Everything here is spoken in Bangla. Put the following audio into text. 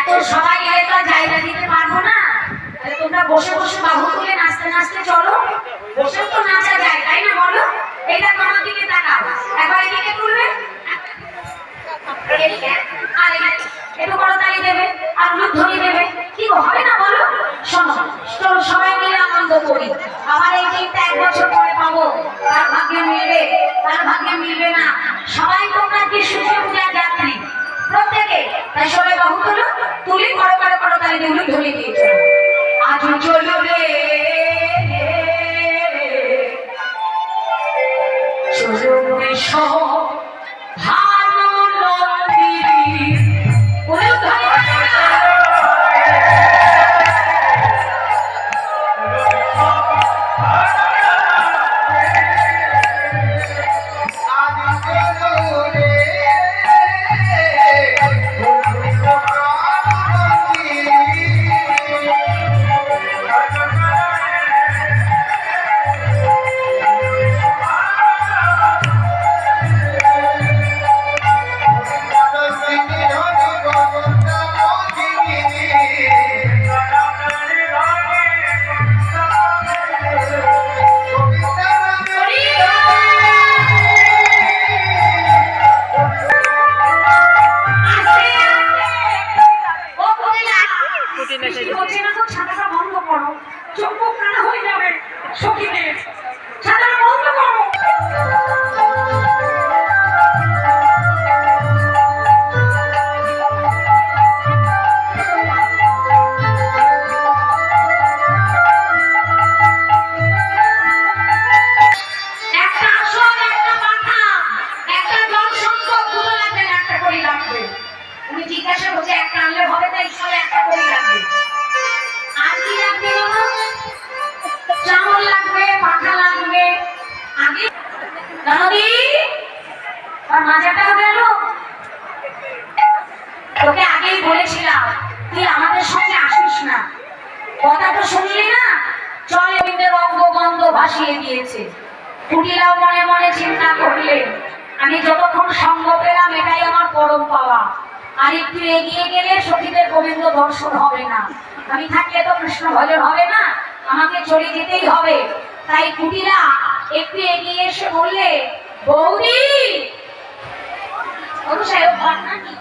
এত সবাই আর জায়গা দিতে পারব না? তোমরা বসে বসে বাহু তুলে নাচতে নাচতে চলো। বসেও তো নাচা যায়, তাই না বলো? এটা তোমার দিকে তাকাও। একবার এদিকে তুলবে। দেবে কি হবে না বলো? শোনো সবাই মিলে আনন্দ করি। আমার এই দিনটা এক বছর পরে পাবো। তার ভাগ্যে মিলবে, তার ভাগ্যে মিলবে না। সবাই তোমরা কি পূজার যাত্রী? প্রত্যেকে। তাই সবাই বাহু তুলো। তুলি করো করো করো তাহলে লুধ্বনি দিয়েছ। আজ চলো হচ্ছে না তো ছাতাটা বন্ধ করো। চোখ মুখ কানা হয়ে যাবে সখীদের। নদী আর মাজাটা গেল তোকে আগেই বলেছিলাম, তুই আমাদের সঙ্গে আসিস না। কথা তো শুনলি না? চল এমনিতে রঙ্গবন্ধ ভাসিয়ে দিয়েছে। কুটিলাও মনে মনে চিন্তা করলে, আমি যতক্ষণ সঙ্গ পেলাম, এটাই আমার পরম পাওয়া। আর একটু এগিয়ে গেলে সখীদের গোবিন্দ দর্শন হবে না। আমি থাকলে তো কৃষ্ণ ভজন হবে না, আমাকে চলে যেতেই হবে। তাই কুটিলা একটু এগিয়ে এসে বললে বৌদি! অনুসায় ঘটনা কি